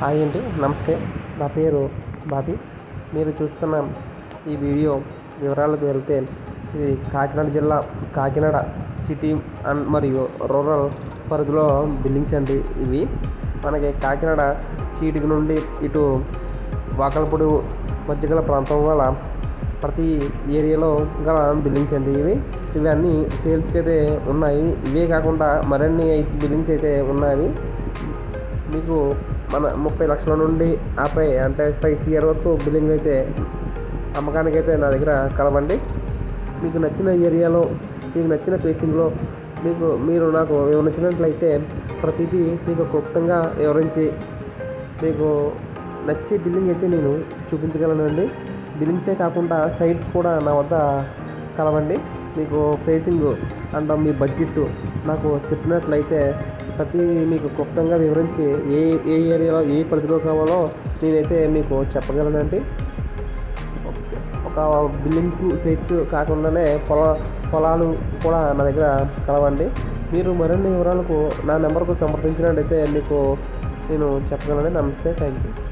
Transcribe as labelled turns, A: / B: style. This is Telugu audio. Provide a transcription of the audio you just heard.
A: హాయ్ అండి నమస్తే. నా పేరు బాబీ. మీరు చూస్తున్న ఈ వీడియో వివరాలకు వెళ్తే ఇది కాకినాడ జిల్లా కాకినాడ సిటీ అండ్ మరియు రూరల్ పరిధిలో బిల్డింగ్స్ అండి ఇవి. మనకి కాకినాడ చీటికి నుండి ఇటు వాకలపూడి మధ్య గల ప్రాంతం వల్ల ప్రతి ఏరియాలో గల బిల్డింగ్స్ అండి ఇవి. ఇవన్నీ సేల్స్కి అయితే ఉన్నాయి. ఇవే కాకుండా మరిన్ని బిల్డింగ్స్ అయితే ఉన్నాయి. మీకు మన ముప్పై లక్షల నుండి ఆపై అంటే ఫైవ్ సిఆర్ వరకు బిల్లింగ్ అయితే అమ్మకానికి అయితే నా దగ్గర కలవండి. మీకు నచ్చిన ఏరియాలో మీకు నచ్చిన ప్లేసింగ్లో మీకు మీరు నాకు వివరించినట్లయితే ప్రతిదీ మీకు క్లుప్తంగా వివరించి మీకు నచ్చే బిల్డింగ్ అయితే నేను చూపించగలనండి. బిల్డింగ్సే కాకుండా సైట్స్ కూడా నా వద్ద కలవండి. మీకు ఫేసింగ్ అండ్ మీ బడ్జెట్ నాకు చెప్పినట్లయితే ప్రతి మీకు క్లుప్తంగా వివరించి ఏ ఏ ఏరియాలో ఏ పరిధిలో కావాలో నేనైతే మీకు చెప్పగలనండి. ఒక బిల్డింగ్స్ సైట్స్ కాకుండానే పొల పొలాలు కూడా నా దగ్గర కలవండి. మీరు మరిన్ని వివరాలకు నా నెంబర్కు సంప్రదించినట్టయితే మీకు నేను చెప్పగలను నమస్తే థ్యాంక్ యూ